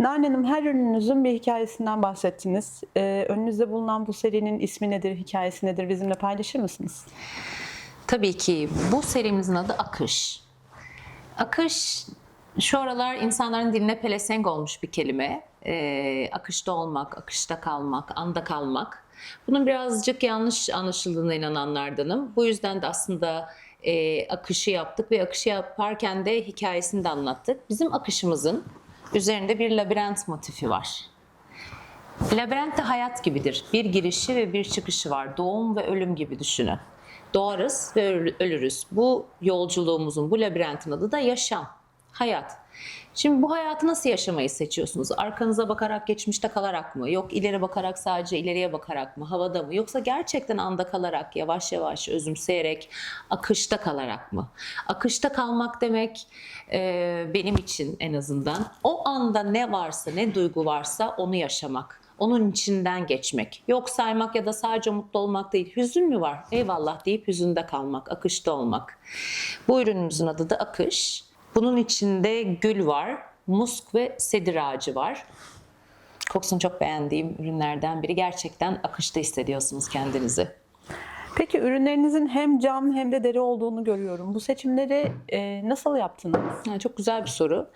Nalan Hanım her ürününüzün bir hikayesinden bahsettiniz. Ee, önünüzde bulunan bu serinin ismi nedir, hikayesi nedir bizimle paylaşır mısınız? Tabii ki bu serimizin adı Akış. Akış şu aralar insanların diline pelesenk olmuş bir kelime. Ee, akışta olmak, akışta kalmak, anda kalmak. Bunun birazcık yanlış anlaşıldığına inananlardanım. Bu yüzden de aslında e, akışı yaptık ve akışı yaparken de hikayesini de anlattık. Bizim akışımızın üzerinde bir labirent motifi var. Labirent de hayat gibidir. Bir girişi ve bir çıkışı var. Doğum ve ölüm gibi düşünün. Doğarız ve öl- ölürüz. Bu yolculuğumuzun, bu labirentin adı da yaşam, hayat. Şimdi bu hayatı nasıl yaşamayı seçiyorsunuz? Arkanıza bakarak, geçmişte kalarak mı? Yok ileri bakarak sadece ileriye bakarak mı? Havada mı? Yoksa gerçekten anda kalarak, yavaş yavaş, özümseyerek, akışta kalarak mı? Akışta kalmak demek e, benim için en azından o anda ne varsa, ne duygu varsa onu yaşamak. Onun içinden geçmek. Yok saymak ya da sadece mutlu olmak değil. Hüzün mü var? Eyvallah deyip hüzünde kalmak, akışta olmak. Bu ürünümüzün adı da akış. Bunun içinde gül var, musk ve sedir ağacı var. Kokusunu çok beğendiğim ürünlerden biri. Gerçekten akışta hissediyorsunuz kendinizi. Peki ürünlerinizin hem cam hem de deri olduğunu görüyorum. Bu seçimleri e, nasıl yaptınız? Ha, çok güzel bir soru.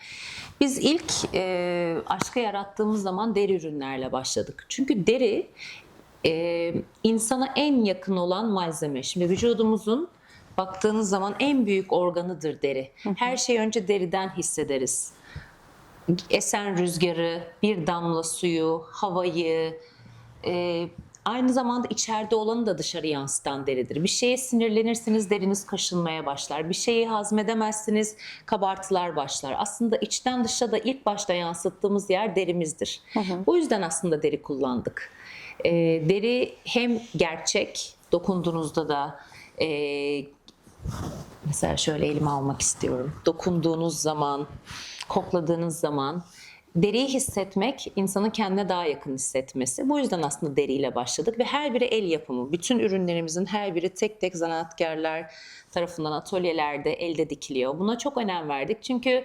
Biz ilk e, aşkı yarattığımız zaman deri ürünlerle başladık. Çünkü deri e, insana en yakın olan malzeme. Şimdi vücudumuzun baktığınız zaman en büyük organıdır deri. Her şeyi önce deriden hissederiz. Esen rüzgarı, bir damla suyu, havayı, e, aynı zamanda içeride olanı da dışarı yansıtan deridir. Bir şeye sinirlenirsiniz deriniz kaşınmaya başlar. Bir şeyi hazmedemezsiniz kabartılar başlar. Aslında içten dışa da ilk başta yansıttığımız yer derimizdir. Bu yüzden aslında deri kullandık. E, deri hem gerçek dokunduğunuzda da e, Mesela şöyle elime almak istiyorum. Dokunduğunuz zaman, kokladığınız zaman deriyi hissetmek insanın kendine daha yakın hissetmesi. Bu yüzden aslında deriyle başladık ve her biri el yapımı. Bütün ürünlerimizin her biri tek tek zanaatkarlar tarafından atölyelerde elde dikiliyor. Buna çok önem verdik çünkü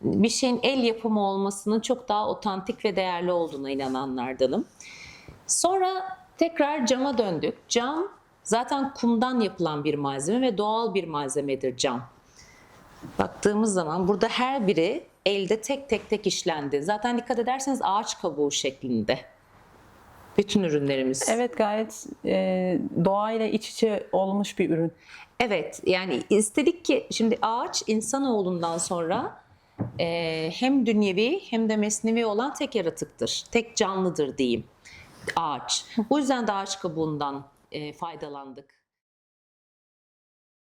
bir şeyin el yapımı olmasının çok daha otantik ve değerli olduğuna inananlardanım. Sonra tekrar cama döndük. Cam zaten kumdan yapılan bir malzeme ve doğal bir malzemedir cam. Baktığımız zaman burada her biri elde tek tek tek işlendi. Zaten dikkat ederseniz ağaç kabuğu şeklinde. Bütün ürünlerimiz. Evet gayet e, doğayla iç içe olmuş bir ürün. Evet yani istedik ki şimdi ağaç insanoğlundan sonra e, hem dünyevi hem de mesnevi olan tek yaratıktır. Tek canlıdır diyeyim ağaç. Bu yüzden de ağaç kabuğundan faydalandık.